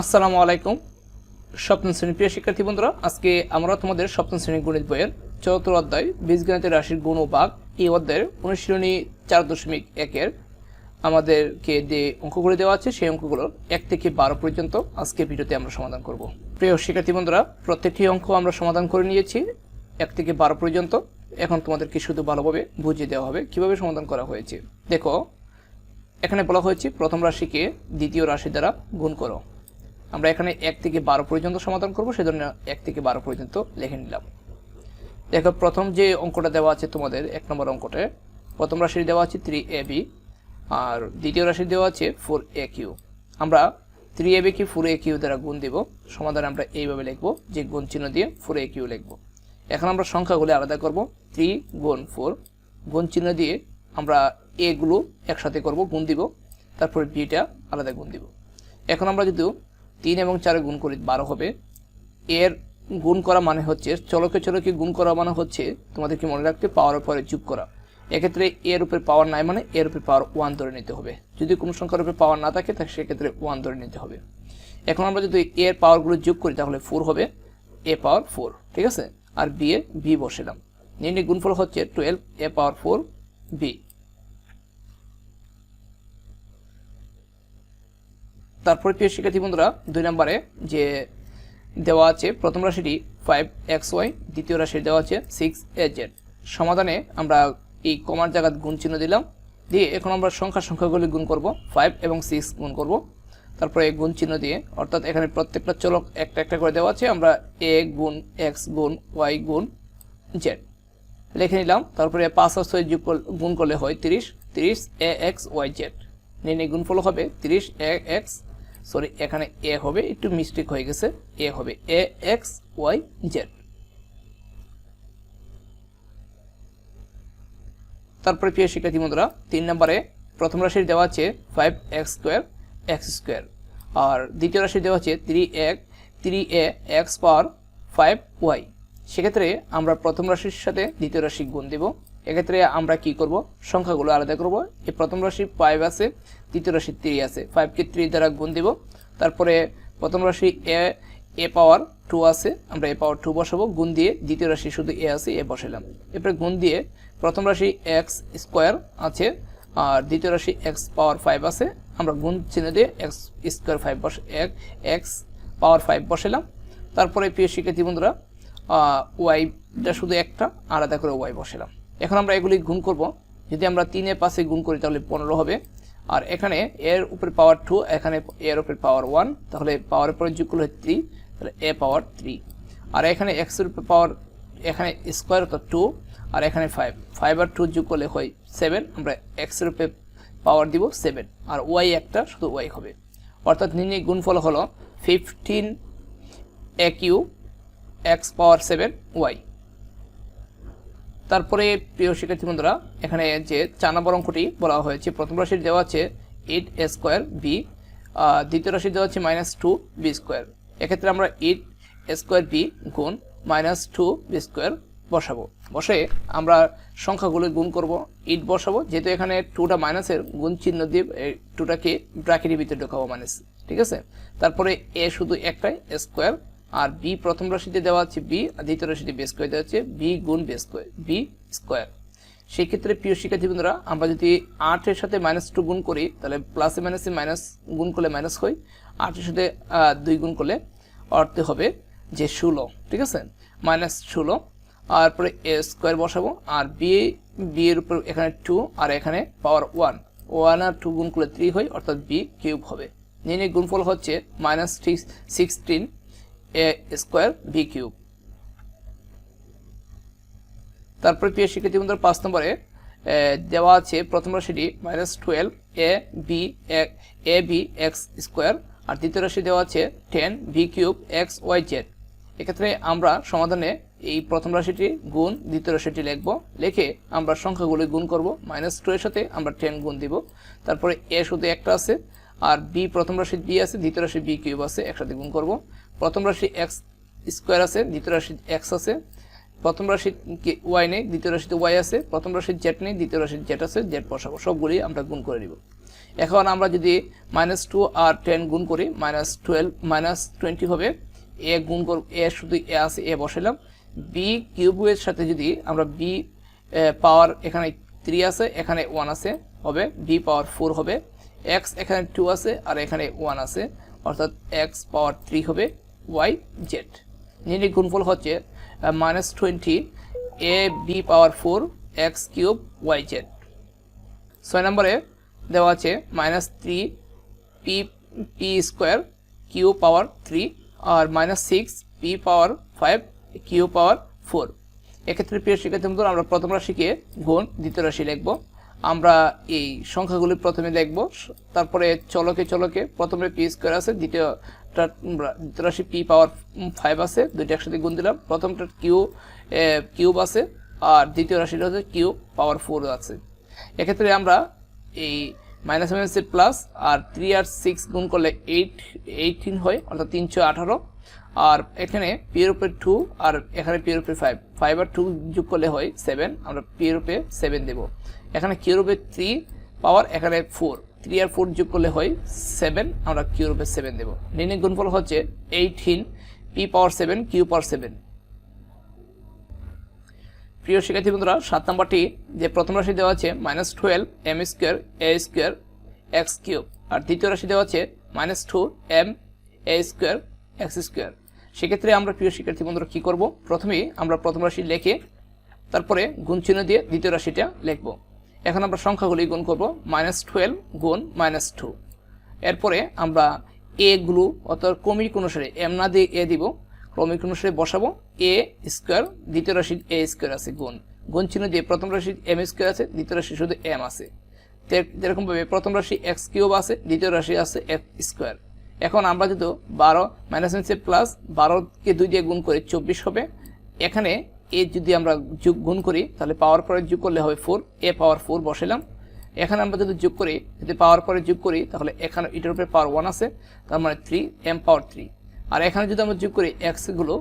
আসসালামু আলাইকুম। সপ্তম শ্রেণির প্রিয় শিক্ষার্থী বন্ধুরা, আজকে আমরা তোমাদের সপ্তম শ্রেণির গণিত বইয়ের চতুর্থ অধ্যায়, বীজগণিতের রাশির গুণ ও ভাগ এই অধ্যায়ের অনুশীলনী চার দশমিক একের আমাদেরকে যে অঙ্কগুলো দেওয়া আছে, সেই অঙ্কগুলো এক থেকে বারো পর্যন্ত আজকে ভিডিওতে আমরা সমাধান করব। প্রিয় শিক্ষার্থী বন্ধুরা, প্রত্যেকটি অঙ্ক আমরা সমাধান করে নিয়েছি, এক থেকে বারো পর্যন্ত। এখন তোমাদেরকে শুধু ভালোভাবে বুঝিয়ে দেওয়া হবে কীভাবে সমাধান করা হয়েছে। দেখো, এখানে বলা হয়েছে প্রথম রাশিকে দ্বিতীয় রাশি দ্বারা গুণ করো। আমরা এখানে এক থেকে বারো পর্যন্ত সমাধান করব, সেজন্য এক থেকে বারো পর্যন্ত লিখে নিলাম। দেখো, প্রথম যে অঙ্কটা দেওয়া আছে তোমাদের, এক নম্বর অঙ্কটা প্রথম রাশির দেওয়া আছে থ্রি এ বি আর দ্বিতীয় রাশির দেওয়া আছে ফোর এ কিউ আমরা থ্রি এ বি কি ফোর এ কিউ দ্বারা গুণ দেব, সমাধান আমরা এইভাবে লিখব, যে গুণ চিহ্ন দিয়ে ফোর এ কিউ লিখব। এখন আমরা সংখ্যাগুলি আলাদা করব থ্রি গুণ ফোর গুণ চিহ্ন দিয়ে আমরা এগুলো একসাথে করব, গুণ দিব, তারপরে বিটা আলাদা গুণ দিব। এখন আমরা যদি তিন এবং চারে গুণ করি বারো হবে। এর গুণ করা মানে হচ্ছে, চলকে চলকে গুণ করা মানে হচ্ছে, তোমাদেরকে মনে রাখতে পাওয়ার পরে যোগ করা। এক্ষেত্রে এর উপরে পাওয়ার নাই মানে এর উপরে পাওয়ার ওয়ান ধরে নিতে হবে। যদি কোনো সংখ্যার উপরে পাওয়ার না থাকে, তাহলে সেক্ষেত্রে ওয়ান ধরে নিতে হবে। এখন আমরা যদি এর পাওয়ারগুলো যোগ করি, তাহলে ফোর হবে। এ পাওয়ার ফোর ঠিক আছে? আর বি এ বি বসিলাম। নির্ণয় গুণফল হচ্ছে twelve a power four b তারপরে প্রিয় শিক্ষার্থী বন্ধুরা, দুই নম্বরে যে দেওয়া আছে, প্রথম রাশিটি ফাইভ এক্স ওয়াই দ্বিতীয় রাশি দেওয়া আছে সিক্স এ জেড সমাধানে আমরা এই কমার জায়গায় গুণ চিহ্ন দিলাম, দিয়ে এখন আমরা সংখ্যা সংখ্যাগুলি গুণ করব ফাইভ এবং সিক্স গুণ করব। তারপরে গুণ চিহ্ন দিয়ে, অর্থাৎ এখানে প্রত্যেকটা চলক একটা একটা করে দেওয়া আছে, আমরা এ গুণ এক্স গুণ ওয়াই গুণ জেড লিখে নিলাম, তারপরে পাঁচ আর যোগ গুণ করলে হয় তিরিশ তিরিশ এ এক্স ওয়াই জেড নিয়ে গুণফল হবে তিরিশ এ এক্স সরি এখানে এ হবে, একটু মিস্টেক হয়ে গেছে। এ হবে এ এক্স ওয়াই জেড তারপরে প্রিয় শিক্ষার্থী বন্ধুরা, তিন নম্বরে প্রথম রাশির দেওয়া আছে five x square x square আর দ্বিতীয় রাশির দেওয়া আছে থ্রি এক three a x power five y সেক্ষেত্রে আমরা প্রথম রাশির সাথে দ্বিতীয় রাশি গুণ দেব। এক্ষেত্রে আমরা কি করব? সংখ্যাগুলো আলাদা করব। এই প্রথম রাশি ফাইভ আছে, দ্বিতীয় রাশি থ্রি আছে। ফাইভকে থ্রি দ্বারা গুণ দিব। তারপরে প্রথম রাশি এ এ পাওয়ার টু আছে। আমরা এ পাওয়ার টু বসাবো। গুণ দিয়ে দ্বিতীয় রাশি শুধু এ আছে এ বসালাম এরপরে গুণ দিয়ে প্রথম রাশি এক্স স্কোয়ার আছে আর দ্বিতীয় রাশি এক্স পাওয়ার ফাইভ আছে। আমরা গুণ চিহ্ন দিয়ে এক্স স্কোয়ার ফাইভ বসে, এক এক্স পাওয়ার ফাইভ বসালাম তারপরে প্রিয় শিক্ষার্থী বন্ধুরা ওয়াইটা শুধু একটা, আলাদা করে ওয়াই বসালাম এখন আমরা এগুলি গুণ করব। যদি আমরা তিনে পাশে গুণ করি, তাহলে পনেরো হবে। আর এখানে এর উপরে পাওয়ার টু এখানে এর উপরে পাওয়ার ওয়ান তাহলে পাওয়ারের পরে যোগ করলে থ্রি তাহলে এ পাওয়ার থ্রি আর এখানে এক্সের উপরে পাওয়ার এখানে স্কোয়ার তো টু আর এখানে ফাইভ ফাইভ আর টু যোগ করলে হয় সেভেন আমরা এক্সের উপরে পাওয়ার দিব সেভেন আর ওয়াই একটা, শুধু ওয়াই হবে। অর্থাৎ নির্ণয় গুণফল হলো fifteen a q x power seven y তারপরে, প্রিয় শিক্ষার্থী বন্ধুরা, এখানে যে চার নম্বর অঙ্কটি বলা হয়েছে, প্রথম রাশির দেওয়া আছে এইট এ স্কোয়ার বি দ্বিতীয় রাশির দেওয়া আছে মাইনাস টু বি স্কোয়ার এক্ষেত্রে আমরা এইট এ স্কোয়ার বি গুণ মাইনাস টু বি স্কোয়ার বসাবো। বসে আমরা সংখ্যাগুলো গুণ করব ইট বসাবো, যেহেতু এখানে টুটা মাইনাসের গুণ চিহ্ন দিয়ে টুটাকে ব্র্যাকেটের ভিতরে ঢোকাবো মাইনাস ঠিক আছে? তারপরে এ শুধু একটাই স্কোয়ার আর বি প্রথম রাশিতে দেওয়া আছে বি আর দ্বিতীয় রাশিতে বি স্কোয়ার দেওয়া আছে বি গুণ বি স্কোয়ার বি স্কোয়ার সেই ক্ষেত্রে প্রিয় শিক্ষার্থী বন্ধুরা আমরা যদি আটের সাথে মাইনাস টু গুণ করি, তাহলে প্লাসে মাইনাসে মাইনাস গুণ করলে মাইনাস হয় আটের সাথে দুই গুণ করলে অর্থে হবে যে ষোলো, ঠিক আছে? মাইনাস ষোলো আর পরে এ স্কোয়ার বসাবো, আর বি বি এর উপর এখানে টু আর এখানে পাওয়ার ওয়ান ওয়ান আর টু গুণ করলে থ্রি হয়, অর্থাৎ বি কিউব হবে। নিয়ে গুণফল হচ্ছে minus sixteen a square b cube তারপরে প্রিয় শিক্ষার্থী বন্ধুরা, পাঁচ নম্বরে দেওয়া আছে প্রথম রাশিটি minus twelve a b a b x square আর দ্বিতীয় রাশি দেওয়া আছে ten v cube x y z এক্ষেত্রে আমরা সমাধানে এই প্রথম রাশিটি গুণ দ্বিতীয় রাশিটি লিখব, লিখে আমরা সংখ্যাগুলি গুণ করব মাইনাস টু এর সাথে আমরা টেন গুণ দিব। তারপরে এ শুধু একটা আছে, আর বি প্রথম রাশি বি আছে, দ্বিতীয় রাশি বি কিউব আছে, একসাথে গুণ করব। প্রথম রাশি এক্স স্কোয়ার আছে, দ্বিতীয় রাশি এক্স আছে, প্রথম রাশির ওয়াই নেই, দ্বিতীয় রাশিতে ওয়াই আছে, প্রথম রাশির জেট নেই, দ্বিতীয় রাশির জেট আছে জেট বসাবো, সবগুলি আমরা গুণ করে দিব এখন আমরা যদি মাইনাস টু আর টেন গুণ করি মাইনাস টুয়েলভ মাইনাস টোয়েন্টি হবে, এ গুণ কর, এ শুধু এ আছে, এ বসালাম বি কিউবের সাথে যদি আমরা বি পাওয়ার এখানে থ্রি আছে, এখানে ওয়ান আছে, হবে বি পাওয়ার ফোর হবে এক্স এখানে টু আছে, আর এখানে ওয়ান আছে, অর্থাৎ এক্স পাওয়ার থ্রি হবে। ওয়াই জেড নির্ণয় গুণফল হচ্ছে minus twenty a b power four x cube y z ছয় নম্বরে দেওয়া আছে minus three p p square q power three আর minus six p power five q power four এক্ষেত্রে, প্রিয় শিক্ষার্থী বন্ধুরা, আমরা প্রথম রাশিকে গুণ, দ্বিতীয় রাশি লিখব। আমরা এই সংখ্যাগুলি প্রথমে লিখব তারপরে চলকে চলকে প্রথমে পি স্কোয়ার আছে দ্বিতীয়টা দ্বিতীয় রাশি পি পাওয়ার ফাইভ আছে, দুইটা একসাথে গুণ দিলাম। প্রথমটা কিউ কিউব আছে, আর দ্বিতীয় রাশিটা হচ্ছে কিউ পাওয়ার ফোর আছে। এক্ষেত্রে আমরা এই মাইনাস মাইনাস প্লাস আর থ্রি আর সিক্স গুণ করলে এইট এইটিন হয়, অর্থাৎ তিনশো আঠারো। আর এখানে পিয়ের উপরে টু আর এখানে পিয়ের ফাইভ ফাইভ আর টু যোগ করলে হয় সেভেন আমরা পিয়ের সেভেন দেবো। এখানে কিউর উপরে থ্রি পাওয়ার এখানে ফোর থ্রি আর ফোর যোগ করলে হয় সেভেন আমরা কিউর উপরে সেভেন দেবো। নির্ণয় গুণফল হচ্ছে eighteen p power seven q power seven প্রিয় শিক্ষার্থী বন্ধুরা, সাত নম্বরটি যে প্রথম রাশি দেওয়া আছে minus twelve m square a square x cube আর দ্বিতীয় রাশি দেওয়া আছে minus two m a square x square সেক্ষেত্রে আমরা প্রিয় শিক্ষার্থী বন্ধুরা কী করব? প্রথমেই আমরা প্রথম রাশি লিখে তারপরে গুণ চিহ্ন দিয়ে দ্বিতীয় রাশিটা লিখব। এখন আমরা সংখ্যাগুলি গুণ করব মাইনাস টুয়েলভ গুণ মাইনাস টু এরপরে আমরা এ গুলো, অর্থাৎ ক্রমিক অনুসারে এম না দিয়ে এ দিব, ক্রমিক অনুসারে বসাবো এ স্কোয়ার দ্বিতীয় রাশি এ স্কোয়ার আছে, গুণ। গুণ চিহ্ন দিয়ে প্রথম রাশি এম স্কোয়ার আছে, দ্বিতীয় রাশি শুধু এম আছে। যেরকমভাবে প্রথম রাশি এক্স কিউব আছে, দ্বিতীয় রাশি আছে এক্স স্কোয়ার এখন আমরা যেহেতু বারো মাইনাস মাইনাসে প্লাস বারোকে দুই দিয়ে গুণ করে চব্বিশ হবে, এখানে এ যদি আমরা যোগ গুণ করি, তাহলে পাওয়ার পরে যোগ করলে হবে ফোর এ পাওয়ার ফোর বসালাম এখানে আমরা যদি যোগ করি, যদি পাওয়ার পরে যোগ করি, তাহলে এখানে এটার উপরে পাওয়ার ওয়ান আছে, তার মানে থ্রি এম পাওয়ার থ্রি আর এখানে যদি আমরা যোগ করি এক্সগুলো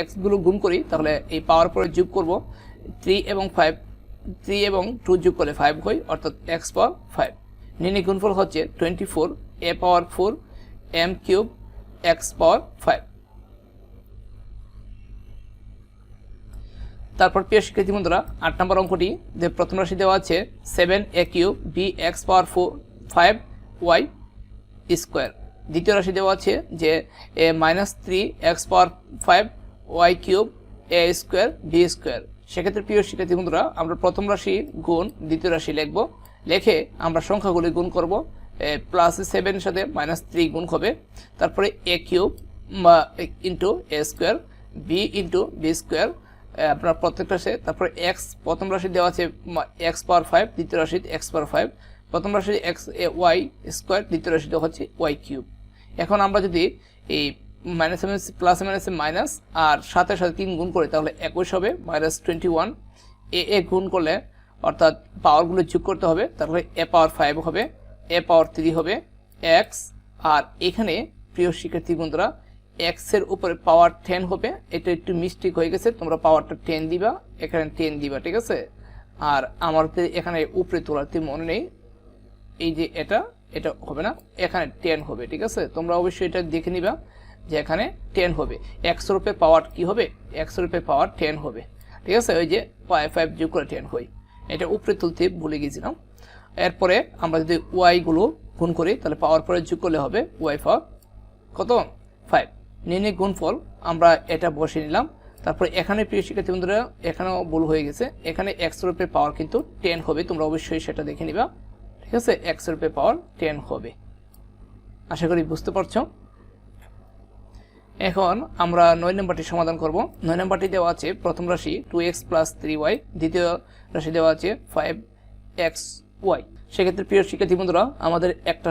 এক্সগুলো গুণ করি, তাহলে এই পাওয়ার পরে যোগ করব থ্রি এবং ফাইভ থ্রি এবং টু যোগ করলে ফাইভ হয়, অর্থাৎ এক্স পাওয়ার ফাইভ নির্ণয় গুণফল হচ্ছে twenty four a power four m cube x power five তারপর প্রিয় শিক্ষার্থী বন্ধুরা, আট নম্বর অঙ্কটি যে প্রথম রাশি দেওয়া আছে seven a cube b x power four five y square দ্বিতীয় রাশি দেওয়া আছে যে a minus three x power five y cube a square b square সেক্ষেত্রে প্রিয় শিক্ষার্থী বন্ধুরা, আমরা প্রথম রাশি গুণ দ্বিতীয় রাশি লিখব। লেখে আমরা সংখ্যাগুলি গুণ করব। প্লাস সেভেনের সাথে মাইনাস থ্রি গুণ হবে। তারপরে এ কিউব বা into a square b into b square আপনার প্রত্যেকটা রাশি তারপরে এক্স প্রথম রাশি দেওয়া আছে এক্স পাওয়ার ফাইভ দ্বিতীয় রাশি এক্স পাওয়ার ফাইভ প্রথম রাশি এক্স ওয়াই স্কোয়ার দ্বিতীয় রাশি দেওয়া হচ্ছে ওয়াই কিউব এখন আমরা যদি এই মাইনাস মাইনাস প্লাস মাইনাসে মাইনাস আর সাথে সাথে তিন গুণ করি, তাহলে একুশ হবে minus twenty one a a গুণ করলে, অর্থাৎ পাওয়ারগুলো যোগ করতে হবে তারপরে এ পাওয়ার ফাইভ হবে, এ পাওয়ার থ্রি হবে এক্স আর এখানে প্রিয় শিক্ষার্থী বন্ধুরা এক্সের উপরে পাওয়ার টেন হবে। এটা একটু মিস্টেক হয়ে গেছে, তোমরা পাওয়ারটা টেন দিবা, এখানে টেন দিবা, ঠিক আছে? আর আমার এখানে উপরে তোলাতে মনে নেই। এই যে এটা এটা হবে না, এখানে টেন হবে, ঠিক আছে? তোমরা অবশ্যই এটা দেখে নিবা যে এখানে টেন হবে। একশো রুপে পাওয়ার কি হবে? একশো রুপে পাওয়ার টেন হবে। ঠিক আছে? ওই যে ফাইভ ফাইভ যোগ করে টেন হয়। এটা উপরে তুলতে ভুলে গেছিলাম। এরপরে আমরা যদি ওয়াইগুলো গুণ করি, তাহলে পাওয়ার পরে যোগ করলে হবে ওয়াই পাওয়ার কত? ফাইভ নির্ণয় গুণফল আমরা এটা বসে নিলাম। তারপরে এখানে প্রিয় শিক্ষার্থী বন্ধুরা, এখানেও ভুল হয়ে গেছে। এখানে একশো রুপে পাওয়ার কিন্তু টেন হবে, তোমরা অবশ্যই সেটা দেখে নিবা। ঠিক আছে? একশো রুপে পাওয়ার টেন হবে। আশা করি বুঝতে পারছ? এখন আমরা নয় নম্বরটি সমাধান করব। নয় নম্বরটি দেওয়া আছে, প্রথম রাশি two x plus three y দ্বিতীয় রাশি দেওয়া আছে ফাইভ এক্স ওয়াই সেক্ষেত্রে প্রিয় শিক্ষার্থী বন্ধুরা, আমাদের একটা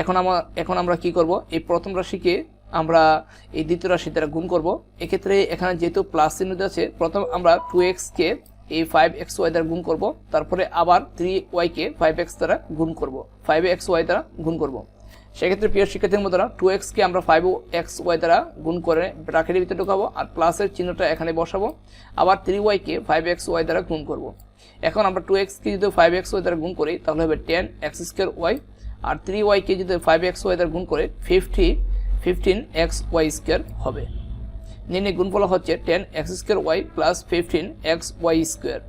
এখন আমার এখন আমরা কি করব? এই প্রথম রাশিকে আমরা এই দ্বিতীয় রাশি দ্বারা গুণ করব। এক্ষেত্রে এখানে যেহেতু প্লাস চিহ্ন আছে, প্রথম আমরা টু এক্সকে এই ফাইভ এক্স ওয়াই দ্বারা গুণ করব, তারপরে আবার থ্রি ওয়াইকে ফাইভ এক্স দ্বারা গুণ করব ফাইভ এক্স ওয়াই দ্বারা গুণ করব। সেক্ষেত্রে প্রিয় শিক্ষার্থীর মতো টু এক্সকে আমরা ফাইভ এক্স ওয়াই দ্বারা গুণ করে ব্রাকেটের ভিতরে ঢোকাবো, আর প্লাসের চিহ্নটা এখানে বসাবো, আবার থ্রি ওয়াইকে ফাইভ এক্স ওয়াই দ্বারা গুণ করব। এখন আমরা টু এক্সকে যদি ফাইভ এক্স ওয়াই দ্বারা গুণ করি, তাহলে হবে টেন এক্স স্কোয়ার ওয়াই আর থ্রি ওয়াইকে যদি ফাইভ এক্স ওয়াই দ্বারা গুণ করে fifty fifteen x y square হবে। নির্ণয় গুণফল হচ্ছে ten x square y plus fifteen x y square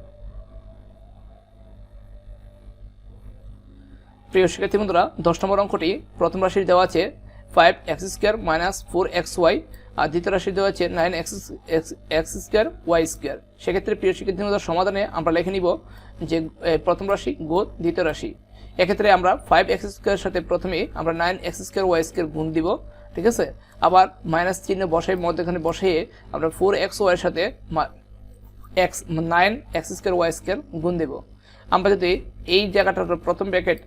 প্রিয় শিক্ষার্থী বন্ধুরা, দশ নম্বর অঙ্কটি প্রথম রাশির দেওয়া আছে five x square minus four x y আর দ্বিতীয় রাশি দেওয়া আছে nine x x square y square সেক্ষেত্রে প্রিয় শিক্ষার্থী বন্ধুরা, সমাধানে আমরা লিখে নিব যে প্রথম রাশি গো দ্বিতীয় রাশি। এক্ষেত্রে আমরা ফাইভ এক্স স্কোয়ারের সাথে প্রথমে আমরা nine x square y square গুণ দিব। ঠিক আছে? আবার মাইনাস চিহ্ন বসাই মধ্যখানে বসিয়ে আমরা ফোর এক্স ওয়াইয়ের সাথে x nine x square y square গুণ দেব। আমরা যদি এই জায়গাটার প্রথম ব্র্যাকেট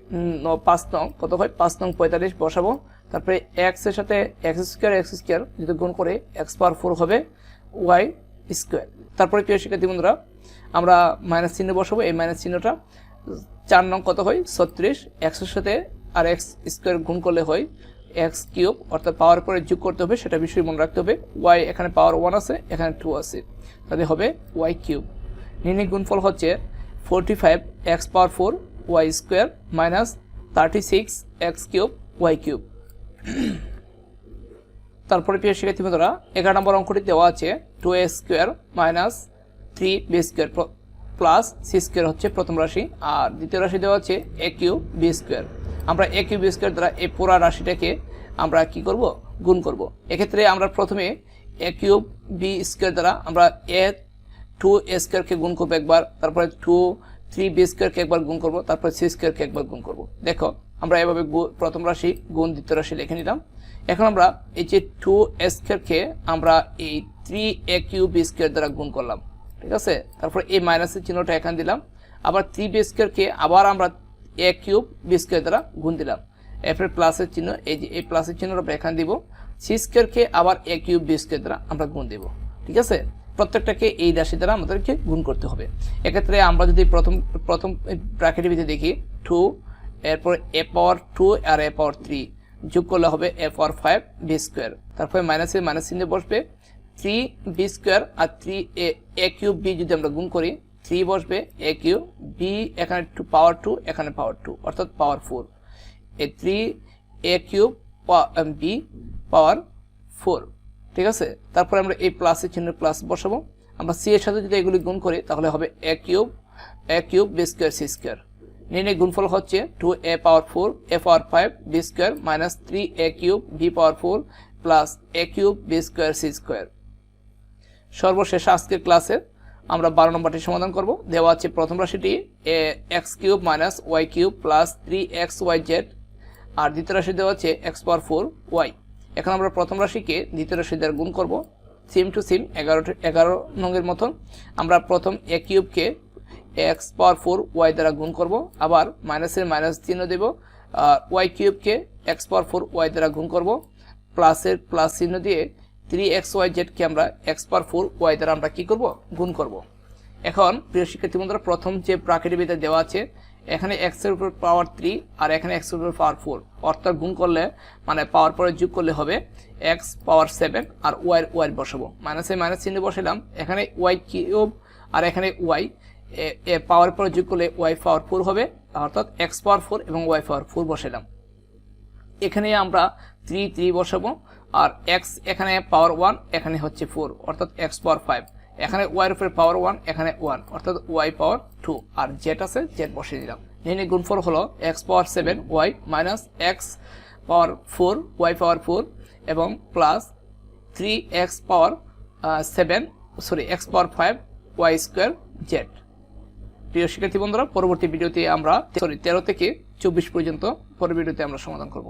পাঁচ নং, কত হয়? পাঁচ নং পঁয়তাল্লিশ বসাবো। তারপরে এক্সের সাথে এক্স স্কোয়ার এক্স স্কোয়ার যদি গুণ করে এক্স পাওয়ার ফোর হবে ওয়াই স্কোয়ার তারপরে প্রিয় শিক্ষার্থী বন্ধুরা, আমরা মাইনাস চিহ্ন বসাবো। এই মাইনাস চিহ্নটা চার নং কত হয়? ছত্রিশ। এক্সের সাথে আর এক্স স্কোয়ার গুণ করলে হয় এক্স কিউব, অর্থাৎ পাওয়ার পরে যোগ করতে হবে, সেটা বিষয় মনে রাখতে হবে। ওয়াই এখানে পাওয়ার ওয়ান আছে, এখানে টু আছে। তাহলে হবে ওয়াই কিউব। নির্ণয় গুণফল হচ্ছে forty five x power four y square minus thirty six x cube y cube. তারপরে প্রিয় শিক্ষার্থী বন্ধুরা, এগারো নম্বর অঙ্কটি দেওয়া আছে two a square minus three b square plus c square হচ্ছে প্রথম রাশি, আর দ্বিতীয় রাশি দেওয়া আছে এ কিউ বি স্কোয়ার আমরা এ কিউ বি স্কোয়ার দ্বারা এই পুরা রাশিটাকে আমরা কি করব? গুণ করব। এক্ষেত্রে আমরা প্রথমে এ কিউব বি স্কোয়ার দ্বারা আমরা এ টু এ স্কোয়ারকে গুণ করব একবার, তারপরে টু থ্রি বি স্কোয়ারকে একবার গুণ করব, তারপরে সি স্কোয়ারকে একবার গুণ করব। দেখো, আমরা এভাবে প্রথম রাশি, গুণ দ্বিতীয় রাশি লিখে নিলাম। এখন আমরা এই যে টু এ স্কোয়ারকে আমরা এই three a q b square দ্বারা গুণ করলাম। ঠিক আছে? তারপরে এই মাইনাসের চিহ্নটা এখানে দিলাম। আবার থ্রি বি স্কোয়ারকে আবার আমরা এ কিউব বি স্কোয়ার দ্বারা গুণ দিলাম। এরপরে প্লাসের চিহ্ন, এই যে, এই প্লাসের চিহ্নটা আমরা এখানে দিব। সি স্কোয়ারকে আবার এ কিউব বি স্কোয়ার দ্বারা আমরা গুণ দেব। ঠিক আছে? প্রত্যেকটাকে এই রাশি দ্বারা আমাদেরকে গুণ করতে হবে। এক্ষেত্রে আমরা যদি প্রথম প্রথম ব্র্যাকেটের ভিতরে দেখি টু এরপর এ পাওয়ার টু আর এ পাওয়ার থ্রি যোগ করলে হবে a power five b square তারপরে মাইনাসে মাইনাস চিহ্নে বসবে। থ্রি বি স্কোয়ার আর থ্রি এ কিউব বি যদি আমরা গুণ করি থ্রি বসবে এ কিউ বি এখানে টু পাওয়ার টু এখানে পাওয়ার টু অর্থাৎ power four a three a cube b power four ঠিক আছে? তারপরে আমরা এই প্লাসের চিহ্ন প্লাস বসাবো। আমরা সি এর সাথে যদি এগুলি গুণ করি, তাহলে হবে a cube a cube b square c square নির্ণয় গুণফল হচ্ছে two a power four a power five b square minus three a cube b power four plus a cube b square c square সর্বশেষ আজকের ক্লাসে আমরা বারো নম্বরটি সমাধান করব। দেওয়া আছে প্রথম রাশিটি x cube minus y cube plus three x y z. আর দ্বিতীয় রাশি দেওয়া আছে এক্স পাওয়ার ফোর ওয়াই। এখন আমরা প্রথম রাশিকে দ্বিতীয় রাশি দ্বারা গুণ করব। সিম টু সিম এগারোটি এগারো নঙ্গের মতন আমরা প্রথম এ কিউবকে এক্স পাওয়ার ফোর ওয়াই দ্বারা গুণ করব। আবার মাইনাসের মাইনাস চিহ্ন দেব। আর ওয়াই কিউবকে এক্স পাওয়ার ফোর ওয়াই দ্বারা গুণ করব। প্লাসের প্লাস চিহ্ন দিয়ে থ্রি এক্স ওয়াই জেডকে আমরা এক্স পার ফোর ওয়াই দ্বারা আমরা কী করব? গুণ করব। এখন প্রিয় শিক্ষার্থী বন্ধুরা, প্রথম যে প্রাকৃতিক দেওয়া আছে, এখানে এক্সের উপর পাওয়ার থ্রি আর এখানে এক্সের উপর পাওয়ার ফোর অর্থাৎ গুণ করলে মানে পাওয়ার পরে যোগ করলে হবে এক্স পাওয়ার সেভেন আর ওয়াই ওয়াই বসাবো। মাইনাসে মাইনাস চিহ্ন বসালাম এখানে ওয়াই কিউব আর এখানে ওয়াই পাওয়ার পরে যোগ করলে ওয়াই পাওয়ার ফোর হবে, অর্থাৎ এক্স পাওয়ার ফোর এবং ওয়াই পাওয়ার ফোর বসালাম এখানে আমরা থ্রি থ্রি বসাবো আর এক্স এখানে পাওয়ার ওয়ান এখানে হচ্ছে ফোর অর্থাৎ এক্স পাওয়ার ফাইভ এখানে ওয়াই উপরে পাওয়ার ওয়ান এখানে ওয়ান অর্থাৎ ওয়াই পাওয়ার টু আর জেড আছে জেড বসিয়ে দিলাম। নির্ণয় গুণফল হলো X power seven Y minus X power four Y power four এবং plus three x power seven sorry X power five Y square Z প্রিয় শিক্ষার্থী বন্ধুরা, পরবর্তী ভিডিওতে আমরা সরি তেরো থেকে চব্বিশ পর্যন্ত পরের ভিডিওতে আমরা সমাধান করব।